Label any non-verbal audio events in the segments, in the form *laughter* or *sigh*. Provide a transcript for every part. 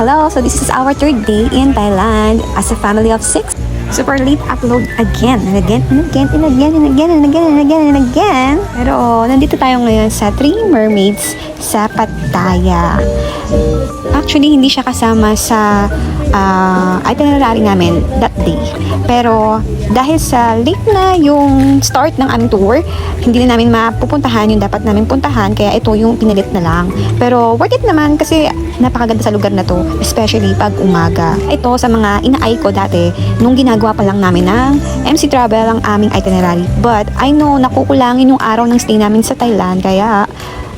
Hello, so this is our third day in Thailand as a family of six. Super late upload again and again and again and again and again and again and again and again. Pero nandito tayo ngayon sa Three Mermaids sa Pattaya. Actually, hindi siya kasama sa ah, itinerary namin that day. Pero dahil sa late na yung start ng aming tour, hindi na namin mapupuntahan yung dapat namin puntahan. Kaya ito yung pinilit na lang. Pero worth it naman kasi napakaganda sa lugar na to. Especially pag umaga. Ito sa mga inaay ko dati, nung ginagawa pa lang namin ng MC Travel ang aming itinerary. But I know nakukulangin yung araw ng stay namin sa Thailand. Kaya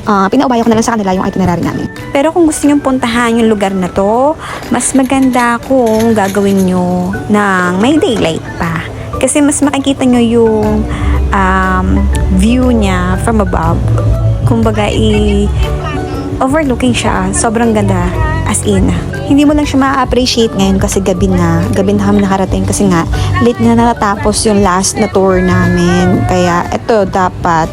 Ah, pinaubayo ko na lang sa kanila yung itinerary namin. Pero kung gusto nyo puntahan yung lugar na to, mas maganda kung gagawin nyo ng may daylight pa. Kasi mas makikita nyo yung um, view niya from above. Kumbaga, i overlooking siya. Sobrang ganda. As in, hindi mo lang siya ma-appreciate ngayon kasi gabi na. Gabi na kami nakarating kasi nga late na natapos yung last na tour namin. Kaya ito dapat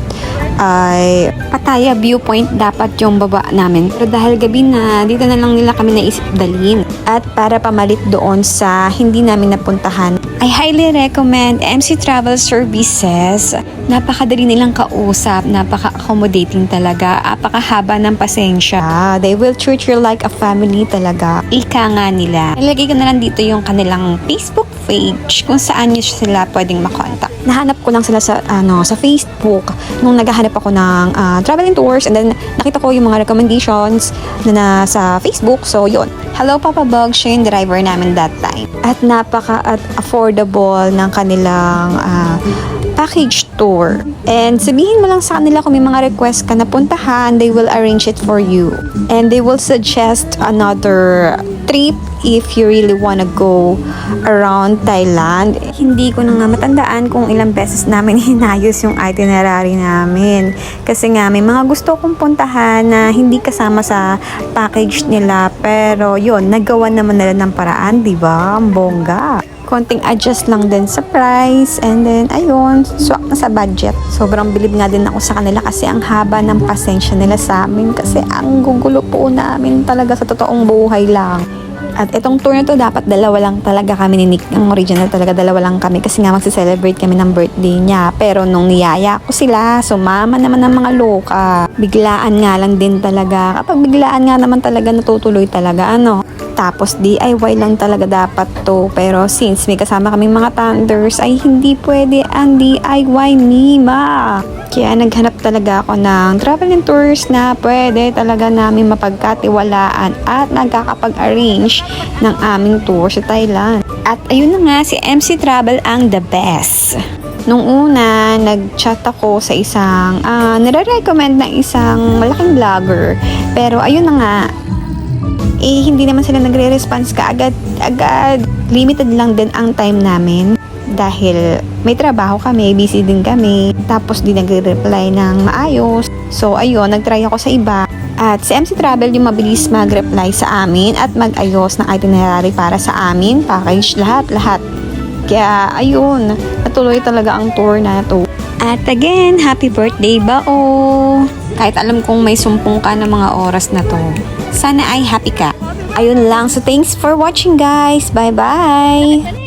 ay Pattaya viewpoint dapat yung baba namin. Pero dahil gabi na, dito na lang nila kami naisip dalhin. At para pamalit doon sa hindi namin napuntahan, I highly recommend MC Travel Services. Napakadali nilang kausap, napaka-accommodating talaga, napakahaba ng pasensya. They will treat you like a family talaga. Ika nga nila. Nilagay ko na lang dito yung kanilang Facebook page kung saan nyo sila pwedeng makontak. Nahanap ko lang sila sa ano sa Facebook nung naghahanap ako ng ah, traveling tours and then nakita ko yung mga recommendations na nasa Facebook. So, yun. Hello Papa Bug, siya yung driver namin that time. At napaka at affordable ng kanilang ah, package tour. And sabihin mo lang sa kanila kung may mga request ka na puntahan, they will arrange it for you. And they will suggest another trip if you really wanna go around Thailand. Hindi ko na nga matandaan kung ilang beses namin *laughs* hinayos yung itinerary namin. Kasi nga, may mga gusto kong puntahan na hindi kasama sa package nila. Pero yun, nagawa naman nila ng paraan, di ba? Ang bongga konting adjust lang din sa price and then ayun, swak na sa budget. Sobrang bilib nga din ako sa kanila kasi ang haba ng pasensya nila sa amin kasi ang gugulo po namin talaga sa totoong buhay lang. At itong tour na to, dapat dalawa lang talaga kami ni Nick. Ang original talaga, dalawa lang kami kasi nga magse-celebrate kami ng birthday niya. Pero nung niyaya ko sila, sumama naman ng mga loka. Biglaan nga lang din talaga. Kapag biglaan nga naman talaga, natutuloy talaga. Ano? Tapos DIY lang talaga dapat to. Pero since may kasama kaming mga thunders, ay hindi pwede ang DIY Mima. Kaya naghanap talaga ako ng travel and tours na pwede talaga namin mapagkatiwalaan at nagkakapag-arrange ng aming tour sa Thailand. At ayun na nga, si MC Travel ang the best. Nung una, nag-chat ako sa isang, ah, nire-recommend ng isang malaking vlogger. Pero ayun na nga, eh hindi naman sila nagre-response ka agad agad limited lang din ang time namin dahil may trabaho kami, busy din kami, tapos di nagre-reply ng maayos. So, ayun, nagtry ako sa iba. At si MC Travel yung mabilis mag-reply sa amin at mag-ayos ng itinerary para sa amin, package, lahat-lahat. Kaya, ayun, natuloy talaga ang tour na to. At again, happy birthday ba o Kahit alam kong may sumpong ka ng mga oras na to. Sana ay happy ka. Ayun lang. So, thanks for watching guys. Bye-bye!